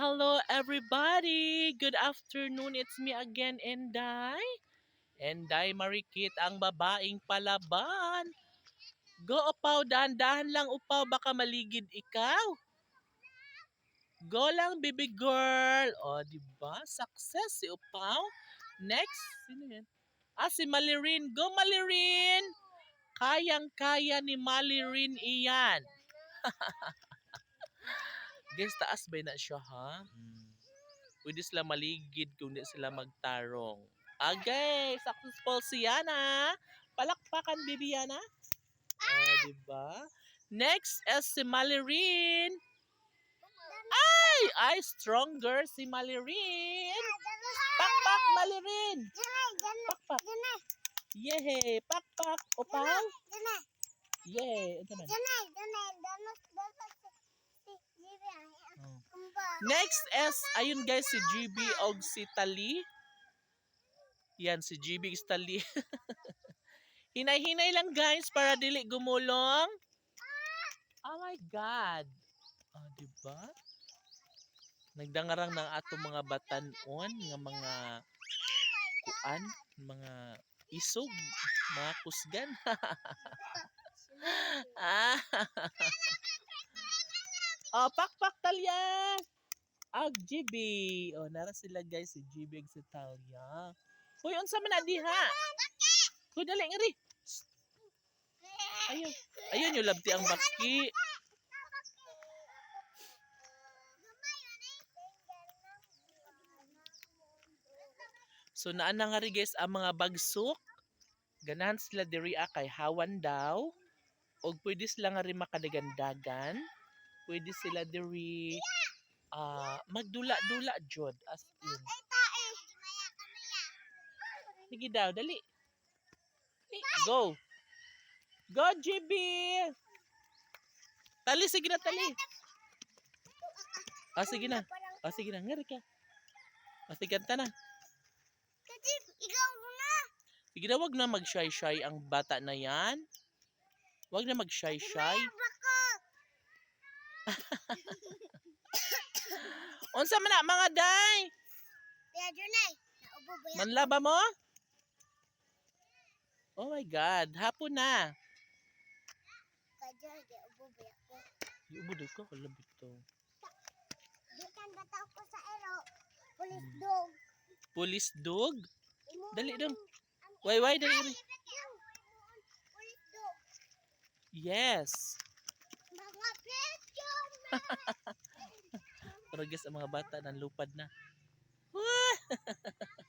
Hello everybody! Good afternoon. It's me again, Enday. Enday Marikit, ang babaeng palaban. Go upaw, dahan-dahan lang upaw, baka maligid ikaw. Go lang, baby girl. O, di ba? Success si upaw. Next, sino yan? Ah, si Malirin. Go, Malirin! Kayang-kaya ni Malirin iyan. Guys, taas ba na siya, ha? Hmm. Pwede sila maligid kung di sila magtarong. Okay, successful si Yana. Palakpakan, baby Yana. Ah, diba? Next is si Malirin. Ay, ay, stronger si Malirin. Pakpak, Malirin. Pakpak. Yehey, pakpak. Upaw. Yay. Ito man. Oh. Next is, ayun guys, si GB og si Tali. Yan, si GB is Tali. Hinay-hinay lang guys para dili gumulong. Oh my God. Oh, diba? Nagdangarang ng ato mga batanon, nga mga kuan, mga isog, mga kusgan. ah. oh, pakpak talya. Ag GB. Oh, nara sila guys si GB ag si Talia. Hoy, unsa man na diha? Hoy, dali ngari. Ayun. Ayun yung labti ang baki. So naan na nga rin guys ang mga bagsok. Ganahan sila diri ah, kay hawan daw. Og pwede sila nga rin makadagandagan. Pwede sila diri ah magdula-dula jud as in. Sige daw, dali. Dali, Go. Go, GB! Tali, sige na, tali. Ah, sige na. Ah, sige na. Ngari ka. Ah, sige na. Ikaw muna. Sige na, wag na mag-shy-shy ang bata na yan. Wag na mag-shy-shy. Unsa man na, mga day? Kaya Junay. Naubo ba? Manlaba mo? Oh my God, hapon na. Kaya Junay, kaya ubo ba yan ko? Iubod ko, kalabit to. Di kan bataw ko sa ero. Police dog. Police dog? Dali dong. Why, why, dali. Yes. Mga picture guys, ang mga bata, nanlupad na.